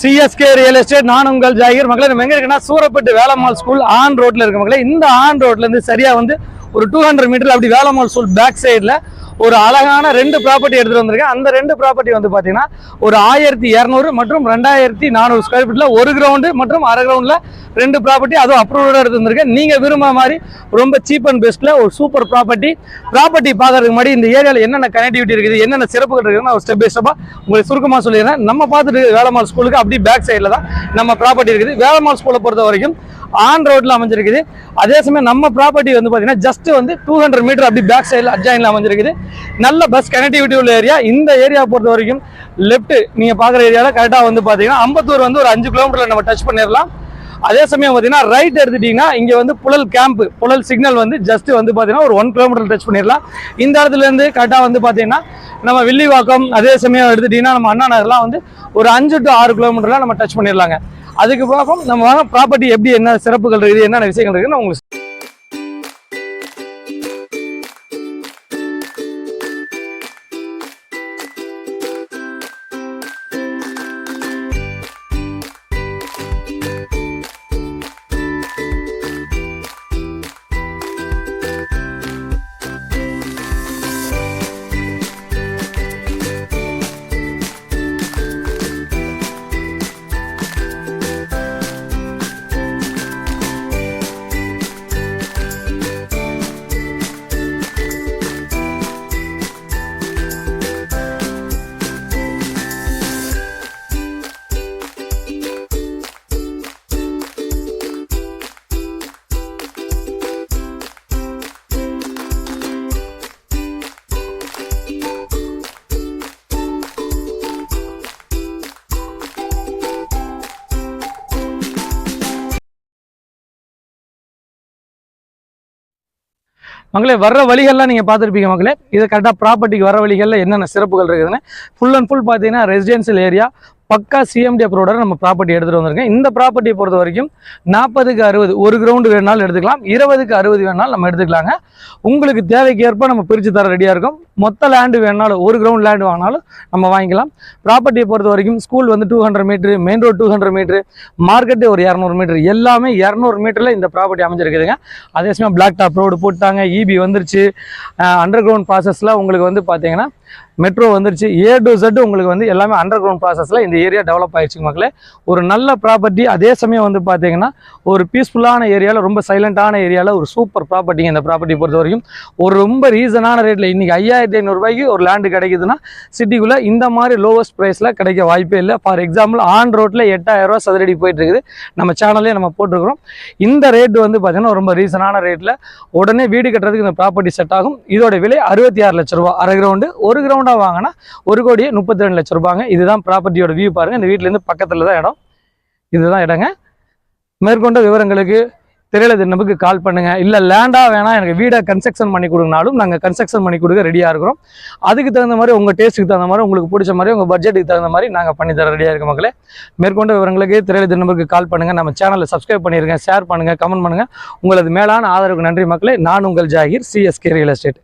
CSK real estate நான் உங்கள் ஜாகிர். மக்களே நம்ம எங்க இருக்குன்னா சூரப்பட்டு வேலம்மாள் ஸ்கூல் ஆன் ரோட்ல இருக்கு மக்களே இந்த ஆன் ரோட்ல இருந்து சரியா வந்து ஒரு டூ ஹண்ட்ரட் மீட்டர் அப்படி வேலம்மாள் ஸ்கூல் பேக் சைடில் ஒரு அழகான ரெண்டு ப்ராப்பர்ட்டி எடுத்துட்டு வந்திருக்கேன். அந்த ரெண்டு ப்ராப்பர்ட்டி வந்து பாத்தீங்கன்னா ஒரு ஆயிரத்தி இரநூறு மற்றும் ரெண்டாயிரத்தி நானூறு ஸ்கொயர் ஃபீட்ல ஒரு கிரவுண்டு மற்றும் அரை கிரவுண்ட்ல ரெண்டு ப்ராப்பர்ட்டி அதுவும் அப்ரூவோட எடுத்து வந்திருக்கேன். நீங்க விரும்புகிற மாதிரி ரொம்ப சீப் அண்ட் பெஸ்ட்ல ஒரு சூப்பர் ப்ராப்பர்ட்டி ப்ராப்பர்ட்டி பார்க்கறதுக்கு முன்னாடி இந்த ஏரியாவில் என்னென்ன கனெக்டிவிட்டி இருக்குது என்னென்ன சிறப்புகள் இருக்குன்னு ஒரு ஸ்டெப் பை ஸ்டெப்பா உங்களுக்கு சுருக்கமாக சொல்லிடுறேன். நம்ம பார்த்துட்டு வேளமால் ஸ்கூலுக்கு அப்படி பேக் சைடில் தான் நம்ம ப்ராப்பர்ட்டி இருக்குது. வேளமால் ஸ்கூலை பொறுத்த வரைக்கும் ஆன் ரோட்ல அமைஞ்சிருக்குது. அதே சமயம் நம்ம ப்ராப்பர்ட்டி வந்து பார்த்தீங்கன்னா ஜஸ்ட் வந்து டூ ஹண்ட்ரட் மீட்டர் அப்படி பேக் சைடில் அட்ஜாயின்ல அமைஞ்சிருக்குது. நல்ல பஸ் கனெக்டிவிட்டி உள்ள ஏரியா இந்த ஏரியா பொறுத்த வரைக்கும் லெஃப்ட் நீங்கள் பார்க்குற ஏரியாவில் கரெக்டாக வந்து பார்த்தீங்கன்னா அம்பத்தூர் வந்து ஒரு அஞ்சு கிலோமீட்டரில் நம்ம டச் பண்ணிடலாம் அதே சமயம் பார்த்தீங்கன்னா ரைட் எடுத்துட்டீங்கன்னா இங்கே வந்து புழல் கேம்ப் புழல் சிக்னல் வந்து ஜஸ்ட் வந்து பார்த்தீங்கன்னா ஒரு ஒன் கிலோமீட்டர் டச் பண்ணிடலாம் இந்த இடத்துல இருந்து கரெக்டாக வந்து பார்த்தீங்கன்னா நம்ம வில்லிவாக்கம் அதே சமயம் எடுத்துட்டிங்கன்னா நம்ம அண்ணா நகர்லாம் வந்து ஒரு அஞ்சு டு ஆறு கிலோமீட்டரில் நம்ம டச் பண்ணிடலாங்க அதுக்கு பார்க்கும் நம்ம ப்ராப்பர்ட்டி எப்படி என்ன சிறப்புகள் இருக்குது என்னென்ன விஷயங்கள் இருக்குதுன்னு உங்களுக்கு மக்களே வர்ற வழிகள்லாம் நீங்கள் பார்த்துருப்பீங்க மக்களே இது கரெக்டாக ப்ராப்பர்ட்டிக்கு வர வழிகளில் என்னென்ன சிறப்புகள் இருக்குதுன்னு. ஃபுல் அண்ட் ஃபுல் பார்த்தீங்கன்னா ரெசிடென்சியல் ஏரியா பக்கா சிஎம்டி அப்ரோட நம்ம ப்ராப்பர்ட்டி எடுத்துகிட்டு வந்திருக்கேன். இந்த ப்ராப்பர்ட்டியை பொறுத்த வரைக்கும் நாற்பதுக்கு அறுபது ஒரு கிரவுண்டு வேணாலும் எடுத்துக்கலாம். இருபதுக்கு அறுபது வேணாலும் நம்ம எடுத்துக்கலாங்க. உங்களுக்கு தேவைக்கு ஏற்ப நம்ம பிரித்து தர ரெடியாக இருக்கும். மொத்த லேண்டு வேணாலும் ஒரு கிரவுண்ட் லேண்டு வாங்கினாலும் நம்ம வாங்கிக்கலாம். ப்ராப்பர்ட்டியை பொறுத்த வரைக்கும் ஸ்கூல் வந்து two hundred meter main road two hundred meter market ஒரு இரநூறு மீட்ரு எல்லாமே இரநூறு மீட்டரில் இந்த ப்ராப்பர்ட்டி அமைஞ்சிருக்குதுங்க. அதே சமயம் பிளாக் டாப் ரோடு போட்டாங்க இபி வந்துருச்சு. அண்டர் கிரவுண்ட் ப்ராசஸில் உங்களுக்கு வந்து பார்த்தீங்கன்னா மெட்ரோ வந்துருச்சு. ஏ டு ஜெட் உங்களுக்கு வந்து எல்லாமே அண்டர் கிரவுண்ட் ப்ராசஸில் இந்த ஏரியா டெவலப் ஆயிடுச்சு மக்களே. ஒரு நல்ல ப்ராப்பர்ட்டி அதே சமயம் வந்து பார்த்தீங்கன்னா ஒரு பீஸ்ஃபுல்லான ஏரியாவில் ரொம்ப சைலண்டான ஏரியாவில் ஒரு சூப்பர் ப்ராப்பர்ட்டிங்க இந்த ப்ராப்பர்ட்டி பொறுத்த வரைக்கும் ஒரு ரொம்ப ரீசனான ரேட்டில் இன்றைக்கி ஐயாயிரத்தி ஐநூறுரூபாய்க்கு ஒரு லேண்டு கிடைக்குதுன்னா சிட்டிக்குள்ளே இந்த மாதிரி லோவஸ்ட் ப்ரைஸில் கிடைக்க வாய்ப்பே இல்லை. ஃபார் எக்ஸாம்பிள் ஆன் ரோட்டில் எட்டாயிரரூவா சதுரடி போயிட்டு இருக்குது நம்ம சேனல்லே நம்ம போட்டிருக்கிறோம். இந்த ரேட் வந்து பார்த்தீங்கன்னா ரொம்ப ரீசனான ரேட்டில் உடனே வீடு கட்டுறதுக்கு இந்த ப்ராப்பர்ட்டி செட் ஆகும். இதோட விலை அறுபத்தி ஆறு லட்ச ரூபா அரை கிரவுண்டு ஒரு கிரவுண்டாக வாங்கினா ஒரு கோடியே முப்பத்தி ரெண்டு லட்ச ரூபாங்க. இதுதான் ப்ராப்பர்ட்டியோட வியூ பாருங்கள் இந்த வீட்டிலேருந்து பக்கத்தில் தான் இடம். இதுதான் இடங்க. மேற்கொண்ட விவரங்களுக்கு திரையில நம்பருக்கு கால் பண்ணுங்க. இல்லை லேண்டாக வேணாம் எனக்கு வீடை கன்ஸ்ட்ரக்ஷன் பண்ணி கொடுங்கனாலும் நாங்கள் கன்ஸ்ட்ரக்ஷன் பண்ணி கொடுக்க ரெடியாக இருக்கிறோம். அதுக்கு தகுந்த மாதிரி உங்கள் டேஸ்ட்டுக்கு தகுந்த மாதிரி உங்களுக்கு பிடிச்ச மாதிரி உங்கள் பட்ஜெட்டுக்கு தகுந்த மாதிரி நாங்கள் பண்ணி தர ரெடியாக இருக்க மக்களே. மேற்கொண்ட விவரங்களுக்கு திரையில நம்பருக்கு கால் பண்ணுங்க. நம்ம சேனலில் சப்ஸ்கிரைப் பண்ணியிருக்கேன் ஷேர் பண்ணுங்கள் கமெண்ட் பண்ணுங்க. உங்களது மேலான ஆதரவுக்கு நன்றி மக்களே. நான் உங்கள் ஜாகிர் சிஎஸ்கே ரியல் எஸ்டேட்